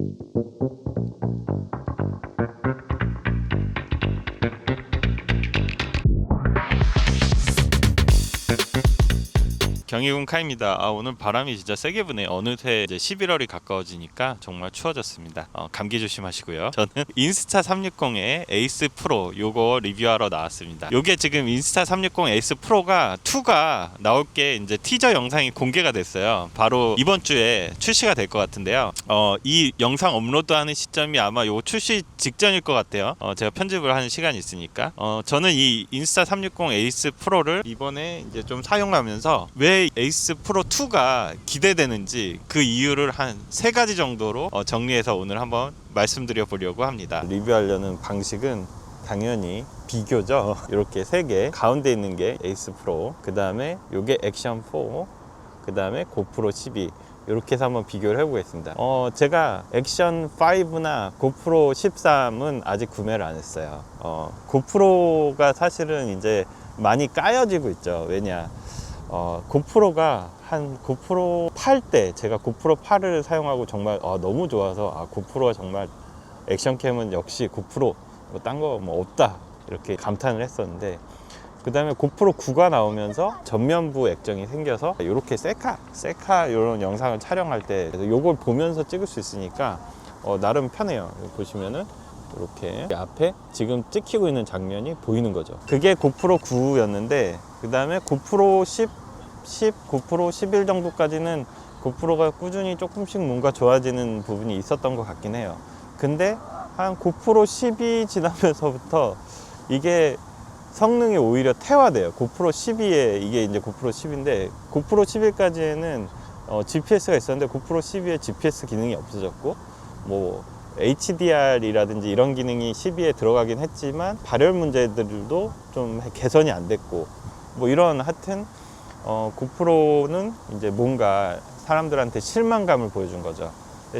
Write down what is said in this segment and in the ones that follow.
Thank you. 경희군 카입니다. 아, 오늘 바람이 진짜 세게 부네. 어느새 이제 11월이 가까워지니까 정말 추워졌습니다. 어, 감기 조심하시고요. 저는 인스타 360의 에이스 프로 요거 리뷰하러 나왔습니다. 요게 지금 인스타 360 에이스 프로가 2가 나올 게 이제 티저 영상이 공개가 됐어요. 바로 이번 주에 출시가 될 것 같은데요. 어, 이 영상 업로드하는 시점이 아마 요 출시 직전일 것 같아요. 어, 제가 편집을 하는 시간이 있으니까. 어, 저는 이 인스타 360 에이스 프로를 이번에 이제 좀 사용하면서 왜 에이스 프로 2가 기대되는지 그 이유를 한 세 가지 정도로 어, 정리해서 오늘 한번 말씀드려 보려고 합니다. 리뷰하려는 방식은 당연히 비교죠. 이렇게 세 개. 가운데 있는 게 에이스 프로. 그 다음에 요게 액션 4. 그 다음에 고프로 12. 이렇게 해서 한번 비교를 해보겠습니다. 어, 제가 액션 5나 고프로 13은 아직 구매를 안 했어요. 어, 고프로가 사실은 이제 많이 까여지고 있죠. 왜냐. 어, 고프로가 한 고프로 8 때 제가 고프로 8을 사용하고 정말 아, 너무 좋아서 아, 고프로가 정말 액션캠은 역시 고프로 딴거 뭐 없다 이렇게 감탄을 했었는데 그 다음에 고프로 9가 나오면서 전면부 액정이 생겨서 이렇게 셀카 셀카 이런 영상을 촬영할 때 이걸 보면서 찍을 수 있으니까 어, 나름 편해요. 보시면은 이렇게 앞에 지금 찍히고 있는 장면이 보이는 거죠. 그게 고프로 9였는데 그 다음에 고프로 10, 10, 고프로 11 정도까지는 고프로가 꾸준히 조금씩 뭔가 좋아지는 부분이 있었던 것 같긴 해요 근데 한 고프로 10이 지나면서부터 이게 성능이 오히려 퇴화돼요. 고프로 12에 이게 이제 고프로 10인데 고프로 11까지에는 어, GPS가 있었는데 고프로 12에 GPS 기능이 없어졌고 뭐 HDR이라든지 이런 기능이 12에 들어가긴 했지만 발열 문제들도 좀 개선이 안 됐고 뭐 이런 하여튼 어, 고프로는 이제 뭔가 사람들한테 실망감을 보여준 거죠.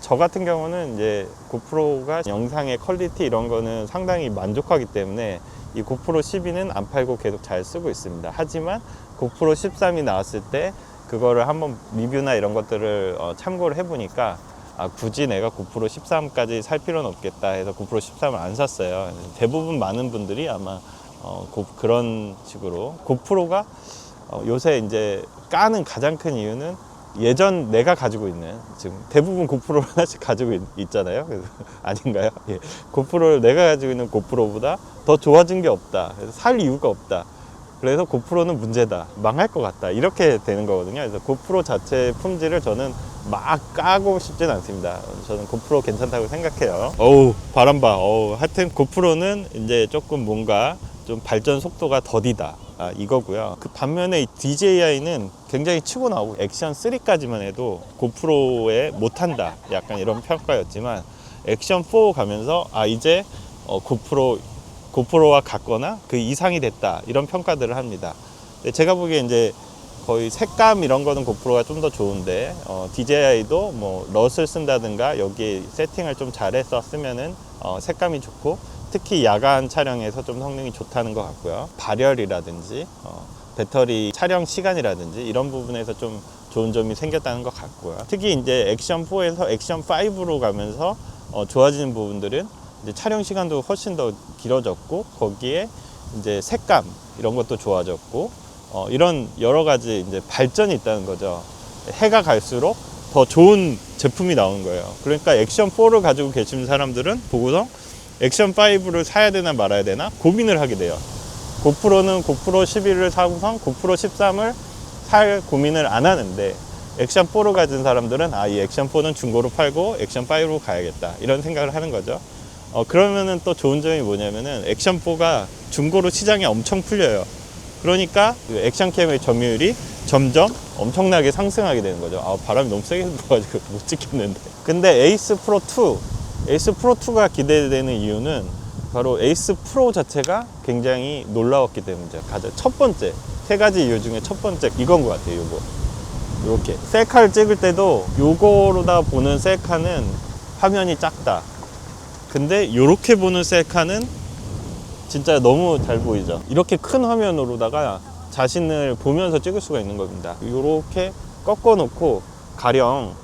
저 같은 경우는 이제 고프로가 영상의 퀄리티 이런 거는 상당히 만족하기 때문에 이 고프로 12는 안 팔고 계속 잘 쓰고 있습니다. 하지만 고프로 13이 나왔을 때 그거를 한번 리뷰나 이런 것들을 어, 참고를 해보니까 아, 굳이 내가 고프로 13까지 살 필요는 없겠다 해서 고프로 13을 안 샀어요. 대부분 많은 분들이 아마 어, 고- 그런 식으로 고프로가 어, 요새 이제 까는 가장 큰 이유는 예전 내가 가지고 있는 지금 대부분 고프로를 하나씩 가지고 있, 잖아요 그래서 아닌가요? 예. 고프로를 내가 가지고 있는 고프로보다 더 좋아진 게 없다. 그래서 살 이유가 없다. 그래서 고프로는 문제다. 망할 것 같다. 이렇게 되는 거거든요. 그래서 고프로 자체 품질을 저는 막 까고 싶진 않습니다. 저는 고프로 괜찮다고 생각해요. 어우, 바람 봐. 어우, 하여튼 고프로는 이제 조금 뭔가 좀 발전 속도가 더디다. 아, 이거고요. 그 반면에 이 DJI는 굉장히 치고 나오고 액션 3까지만 해도 고프로에 못한다. 약간 이런 평가였지만 액션 4 가면서 아 이제 어, 고프로 고프로와 같거나 그 이상이 됐다 이런 평가들을 합니다. 제가 보기에 이제 거의 색감 이런 거는 고프로가 좀 더 좋은데 어, DJI도 뭐 럿을 쓴다든가 여기 세팅을 좀 잘해서 쓰면은 어, 색감이 좋고 특히 야간 촬영에서 좀 성능이 좋다는 것 같고요. 발열이라든지 어, 배터리 촬영 시간이라든지 이런 부분에서 좀 좋은 점이 생겼다는 것 같고요. 특히 이제 액션 4에서 액션 5로 가면서 어, 좋아지는 부분들은 이제 촬영 시간도 훨씬 더 길어졌고 거기에 이제 색감 이런 것도 좋아졌고 어, 이런 여러 가지 이제 발전이 있다는 거죠. 해가 갈수록 더 좋은 제품이 나오는 거예요. 그러니까 액션 4를 가지고 계시는 사람들은 보고서 액션 5를 사야 되나 말아야 되나 고민을 하게 돼요. 고프로는 고프로 11을 사고선 고프로 13을 살 고민을 안 하는데 액션 4를 가진 사람들은 아 이 액션 4는 중고로 팔고 액션 5로 가야겠다 이런 생각을 하는 거죠. 어 그러면은 또 좋은 점이 뭐냐면은 액션 4가 중고로 시장이 엄청 풀려요. 그러니까 그 액션캠의 점유율이 점점 엄청나게 상승하게 되는 거죠. 아, 바람이 너무 세게 불어가지고 못 찍겠는데. 근데 에이스 프로 2, 에이스 프로 2가 기대되는 이유는 바로 에이스 프로 자체가 굉장히 놀라웠기 때문이죠. 가장 첫 번째 세 가지 이유 중에 첫 번째 이건 것 같아요. 요거 이렇게 셀카를 찍을 때도 요거로다 보는 셀카는 화면이 작다. 근데 이렇게 보는 셀카는 진짜 너무 잘 보이죠. 이렇게 큰 화면으로다가 자신을 보면서 찍을 수가 있는 겁니다. 이렇게 꺾어 놓고 가령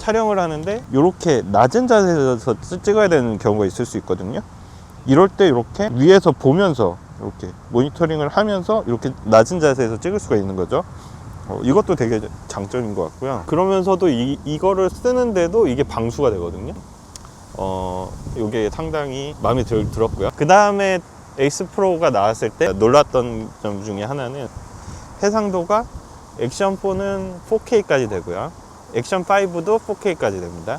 촬영을 하는데 이렇게 낮은 자세에서 찍- 찍어야 되는 경우가 있을 수 있거든요. 이럴 때 이렇게 위에서 보면서 이렇게 모니터링을 하면서 이렇게 낮은 자세에서 찍을 수가 있는 거죠. 어, 이것도 되게 장점인 것 같고요. 그러면서도 이, 이거를 쓰는데도 이게 방수가 되거든요. 어, 이게 상당히 마음에 들, 들었고요. 그 다음에 에이스 프로가 나왔을 때 놀랐던 점 중에 하나는 해상도가 액션 4는 4K까지 되고요. 액션 5도 4K까지 됩니다.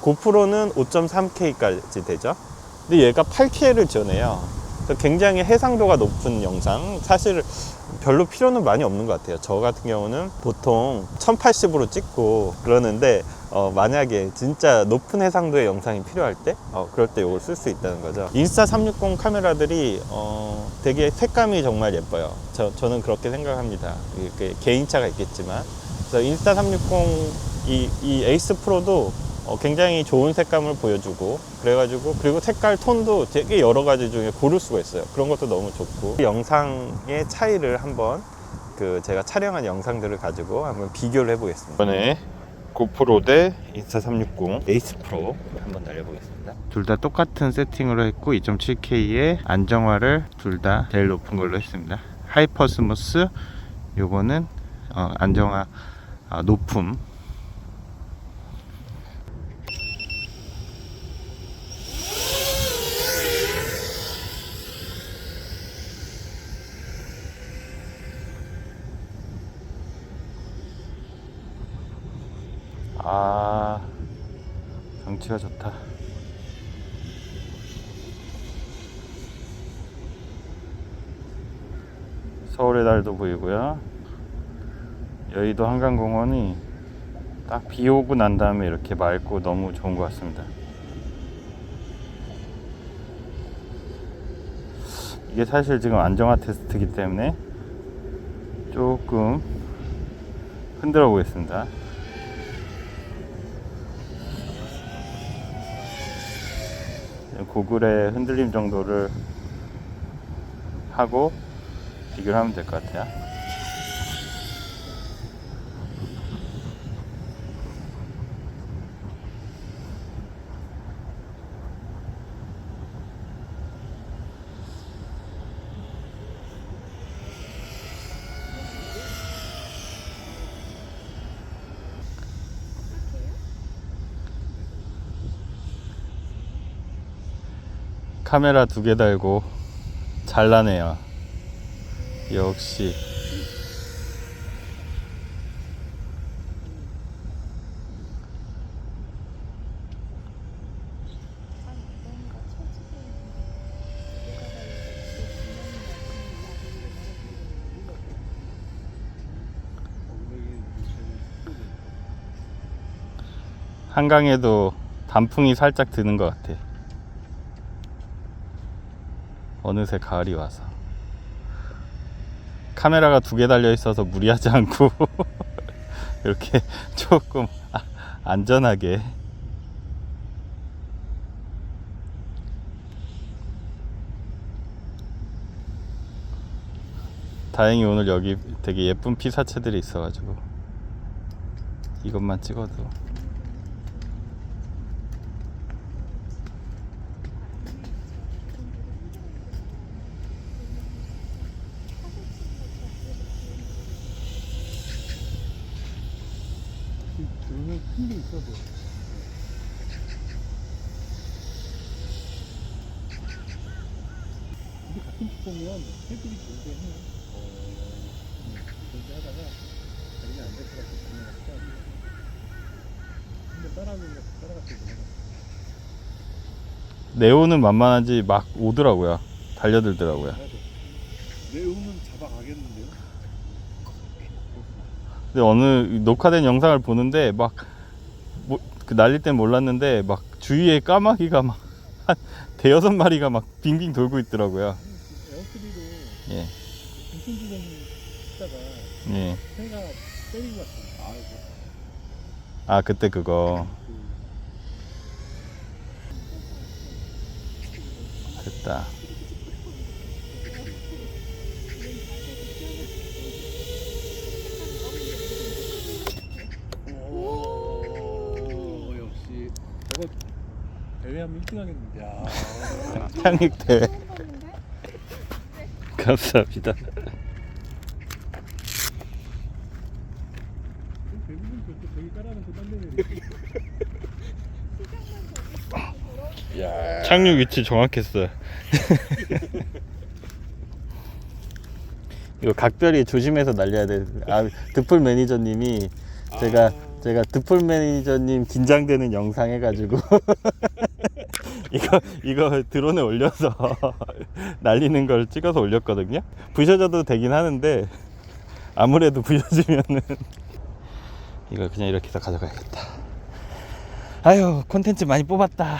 고프로는 5.3K까지 되죠. 근데 얘가 8K를 지원해요. 그래서 굉장히 해상도가 높은 영상. 사실 별로 필요는 많이 없는 것 같아요. 저 같은 경우는 보통 1080으로 찍고 그러는데 어, 만약에 진짜 높은 해상도의 영상이 필요할 때 어, 그럴 때 이걸 쓸 수 있다는 거죠. 인스타 360 카메라들이 어, 되게 색감이 정말 예뻐요. 저, 저는 그렇게 생각합니다. 이렇게 개인차가 있겠지만 그래서 인스타 360 이, 이 에이스 프로도 어, 굉장히 좋은 색감을 보여주고 그래가지고 그리고 색깔 톤도 되게 여러 가지 중에 고를 수가 있어요. 그런 것도 너무 좋고 영상의 차이를 한번 그 제가 촬영한 영상들을 가지고 한번 비교를 해보겠습니다. 이번에 고프로 대 인스타 360 에이스 프로 한번 날려보겠습니다. 둘 다 똑같은 세팅으로 했고 2.7K의 안정화를 둘 다 제일 높은 걸로 했습니다. 하이퍼 스무스 요거는 어, 안정화 아, 높음. 아 경치가 좋다. 서울의 달도 보이고요 여의도 한강공원이 딱 비 오고 난 다음에 이렇게 맑고 너무 좋은 것 같습니다 이게 사실 지금 안정화 테스트이기 때문에 조금 흔들어 보겠습니다 고글의 흔들림 정도를 하고 비교를 하면 될 것 같아요. 카메라 두 개 달고 잘나네요. 역시. 한강에도 단풍이 살짝 드는 것 같아. 어느새 가을이 와서. 카메라가 두 개 달려 있어서 무리하지 않고 이렇게 조금 아- 안전하게. 다행히 오늘 여기 되게 예쁜 피사체들이 있어가지고 이것만 찍어도 있어도 근데 가끔씩 보면 새들이 존재해 어... 존재하다가 자기가 안 될 것 같아서 지나갔다 근데 따라오면 따라갔을 때 네오는 만만하지 막 오더라고요 달려들더라고요 내우는 잡아가겠는데요? 근데 어느 녹화된 영상을 보는데 막 뭐, 그 날릴 땐 몰랐는데 막 주위에 까마귀가 막 한 대여섯 마리가 막 빙빙 돌고 있더라고요. 예, 있다가 예. 아이고 아 그때 그거 됐다. 하면 1등 하겠는데. 야. 향익 대회. 처음 봤는데? 감사합니다. 착륙 위치 정확했어요. 이거 각별히 조심해서 날려야 돼. 아, 드풀 매니저님이 제가 제가 드풀 매니저님 긴장되는 영상 해가지고 이거 이거 드론에 올려서 날리는 걸 찍어서 올렸거든요. 부셔져도 되긴 하는데 아무래도 부셔지면은 이거 그냥 이렇게 해서 가져가야겠다. 아유 콘텐츠 많이 뽑았다.